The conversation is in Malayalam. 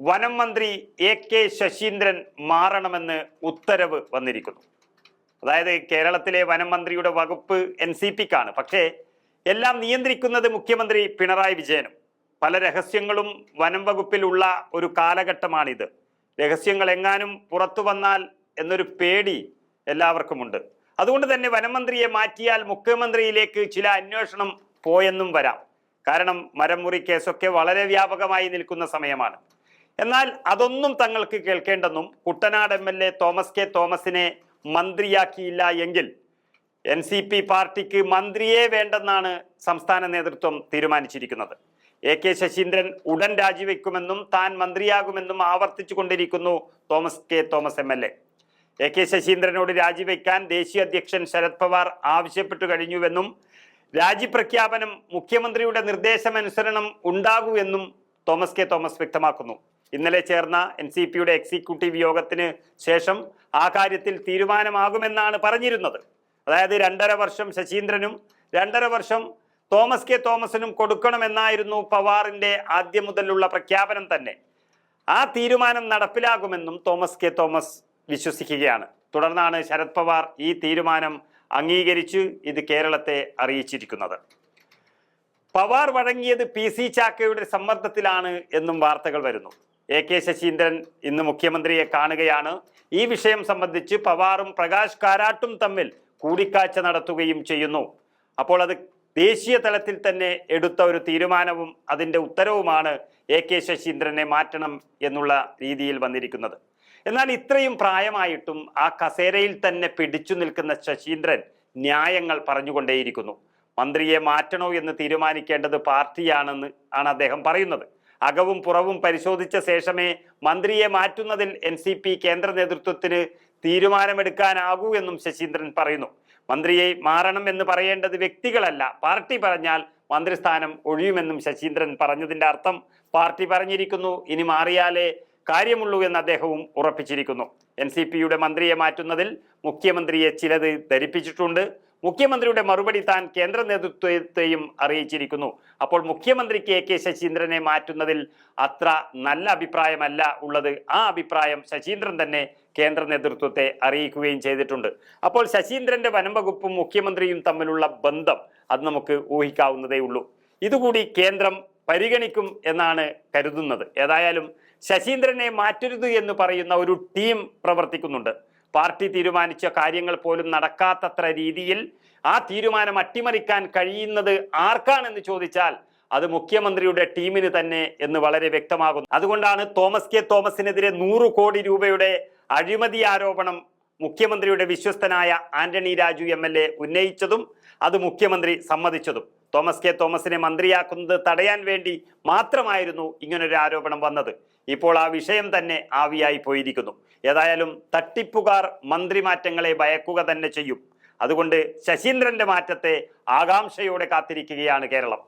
വനം മന്ത്രി എ കെ ശശീന്ദ്രൻ മാറണമെന്ന് ഉത്തരവ് വന്നിരിക്കുന്നു. അതായത് കേരളത്തിലെ വനം മന്ത്രിയുടെ വകുപ്പ് എൻ സി പിക്കാണ്. പക്ഷേ എല്ലാം നിയന്ത്രിക്കുന്നത് മുഖ്യമന്ത്രി പിണറായി വിജയനും. പല രഹസ്യങ്ങളും വനം വകുപ്പിലുള്ള ഒരു കാലഘട്ടമാണിത്. രഹസ്യങ്ങൾ എങ്ങാനും പുറത്തു വന്നാൽ എന്നൊരു പേടി എല്ലാവർക്കുമുണ്ട്. അതുകൊണ്ട് തന്നെ വനം മന്ത്രിയെ മാറ്റിയാൽ മുഖ്യമന്ത്രിയിലേക്ക് ചില അന്വേഷണം പോയെന്നും വരാം. കാരണം മരം മുറി കേസൊക്കെ വളരെ വ്യാപകമായി നിൽക്കുന്ന സമയമാണ്. എന്നാൽ അതൊന്നും തങ്ങൾക്ക് കേൾക്കേണ്ടെന്നും Kuttanad M L A Thomas K തോമസിനെ മന്ത്രിയാക്കിയില്ല എങ്കിൽ എൻ സി പി പാർട്ടിക്ക് മന്ത്രിയെ വേണ്ടെന്നാണ് സംസ്ഥാന നേതൃത്വം തീരുമാനിച്ചിരിക്കുന്നത്. എ കെ ശശീന്ദ്രൻ ഉടൻ രാജിവെക്കുമെന്നും താൻ മന്ത്രിയാകുമെന്നും ആവർത്തിച്ചു കൊണ്ടിരിക്കുന്നു Thomas K Thomas MLA A K. A K ശശീന്ദ്രനോട് രാജിവെക്കാൻ ദേശീയ അധ്യക്ഷൻ ശരത് പവാർ ആവശ്യപ്പെട്ടു കഴിഞ്ഞുവെന്നും രാജിപ്രഖ്യാപനം മുഖ്യമന്ത്രിയുടെ നിർദ്ദേശമനുസരണം ഉണ്ടാകൂ എന്നും തോമസ് കെ തോമസ് വ്യക്തമാക്കുന്നു. ഇന്നലെ ചേർന്ന എൻ സി പിയുടെ എക്സിക്യൂട്ടീവ് യോഗത്തിന് ശേഷം ആ കാര്യത്തിൽ തീരുമാനമാകുമെന്നാണ് പറഞ്ഞിരുന്നത്. അതായത് രണ്ടര വർഷം ശശീന്ദ്രനും രണ്ടര വർഷം തോമസ് കെ തോമസിനും കൊടുക്കണമെന്നായിരുന്നു പവാറിന്റെ ആദ്യം മുതലുള്ള പ്രഖ്യാപനം തന്നെ. ആ തീരുമാനം നടപ്പിലാകുമെന്നും തോമസ് കെ തോമസ് വിശ്വസിക്കുകയാണ്. തുടർന്നാണ് ശരത് പവാർ ഈ തീരുമാനം അംഗീകരിച്ച് ഇത് കേരളത്തെ അറിയിച്ചിരിക്കുന്നത്. പവാർ വഴങ്ങിയത് പി സി ചാക്കയുടെ സമ്മർദ്ദത്തിലാണ് എന്നും വാർത്തകൾ വരുന്നു. എ കെ ശശീന്ദ്രൻ ഇന്ന് മുഖ്യമന്ത്രിയെ കാണുകയാണ്. ഈ വിഷയം സംബന്ധിച്ച് പവാറും പ്രകാശ് കാരാട്ടും തമ്മിൽ കൂടിക്കാഴ്ച നടത്തുകയും ചെയ്യുന്നു. അപ്പോൾ അത് ദേശീയ തലത്തിൽ തന്നെ എടുത്ത ഒരു തീരുമാനവും അതിന്റെ ഉത്തരവുമാണ് എ കെ ശശീന്ദ്രനെ മാറ്റണം എന്നുള്ള രീതിയിൽ വന്നിരിക്കുന്നത്. എന്നാൽ ഇത്രയും പ്രായമായിട്ടും ആ കസേരയിൽ തന്നെ പിടിച്ചു നിൽക്കുന്ന ശശീന്ദ്രൻ ന്യായങ്ങൾ പറഞ്ഞുകൊണ്ടേയിരിക്കുന്നു. മന്ത്രിയെ മാറ്റണോ എന്ന് തീരുമാനിക്കേണ്ടത് പാർട്ടിയാണെന്ന് ആണ് അദ്ദേഹം പറയുന്നത്. അകവും പുറവും പരിശോധിച്ച ശേഷമേ മന്ത്രിയെ മാറ്റുന്നതിൽ എൻ സി പി കേന്ദ്ര നേതൃത്വത്തിന് തീരുമാനമെടുക്കാനാകൂ എന്നും ശശീന്ദ്രൻ പറയുന്നു. മന്ത്രിയെ മാറണം എന്ന് പറയേണ്ടത് വ്യക്തികളല്ല. പാർട്ടി പറഞ്ഞാൽ മന്ത്രിസ്ഥാനം ഒഴിയുമെന്നും ശശീന്ദ്രൻ പറഞ്ഞതിന്റെ അർത്ഥം പാർട്ടി പറഞ്ഞിരിക്കുന്നു. ഇനി മാറിയാലേ കാര്യമുള്ളൂ എന്ന് അദ്ദേഹവും ഉറപ്പിച്ചിരിക്കുന്നു. എൻ സി പിയുടെ മന്ത്രിയെ മാറ്റുന്നതിൽ മുഖ്യമന്ത്രിയെ ചിലത് ധരിപ്പിച്ചിട്ടുണ്ട്. മുഖ്യമന്ത്രിയുടെ മറുപടി താൻ കേന്ദ്ര നേതൃത്വത്തെയും അറിയിച്ചിരിക്കുന്നു. അപ്പോൾ മുഖ്യമന്ത്രിക്ക് എ കെ ശശീന്ദ്രനെ മാറ്റുന്നതിൽ അത്ര നല്ല അഭിപ്രായമല്ല ഉള്ളത്. ആ അഭിപ്രായം ശശീന്ദ്രൻ തന്നെ കേന്ദ്ര നേതൃത്വത്തെ അറിയിക്കുകയും ചെയ്തിട്ടുണ്ട്. അപ്പോൾ ശശീന്ദ്രന്റെ വനംവകുപ്പും മുഖ്യമന്ത്രിയും തമ്മിലുള്ള ബന്ധം അത് നമുക്ക് ഊഹിക്കാവുന്നതേ ഉള്ളൂ. ഇതുകൂടി കേന്ദ്രം പരിഗണിക്കും എന്നാണ് കരുതുന്നത്. ഏതായാലും ശശീന്ദ്രനെ മാറ്റരുത് എന്ന് പറയുന്ന ഒരു ടീം പ്രവർത്തിക്കുന്നുണ്ട്. പാർട്ടി തീരുമാനിച്ച കാര്യങ്ങൾ പോലും നടക്കാത്തത്ര രീതിയിൽ ആ തീരുമാനം അട്ടിമറിക്കാൻ കഴിയുന്നത് ആർക്കാണെന്ന് ചോദിച്ചാൽ അത് മുഖ്യമന്ത്രിയുടെ ടീമിന് തന്നെ എന്ന് വളരെ വ്യക്തമാകുന്നു. അതുകൊണ്ടാണ് തോമസ് കെ തോമസിനെതിരെ നൂറ് കോടി രൂപയുടെ അഴിമതി ആരോപണം മുഖ്യമന്ത്രിയുടെ വിശ്വസ്തനായ Antony Raju M L A ഉന്നയിച്ചതും അത് മുഖ്യമന്ത്രി സമ്മതിച്ചതും. തോമസ് കെ തോമസിനെ മന്ത്രിയാക്കുന്നത് തടയാൻ വേണ്ടി മാത്രമായിരുന്നു ഇങ്ങനൊരു ആരോപണം വന്നത്. ഇപ്പോൾ ആ വിഷയം തന്നെ ആവിയായി പോയിരിക്കുന്നു. ഏതായാലും തട്ടിപ്പുകാർ മന്ത്രിമാറ്റങ്ങളെ ഭയക്കുക തന്നെ ചെയ്യും. അതുകൊണ്ട് ശശീന്ദ്രന്റെ മാറ്റത്തെ ആകാംക്ഷയോടെ കാത്തിരിക്കുകയാണ് കേരളം.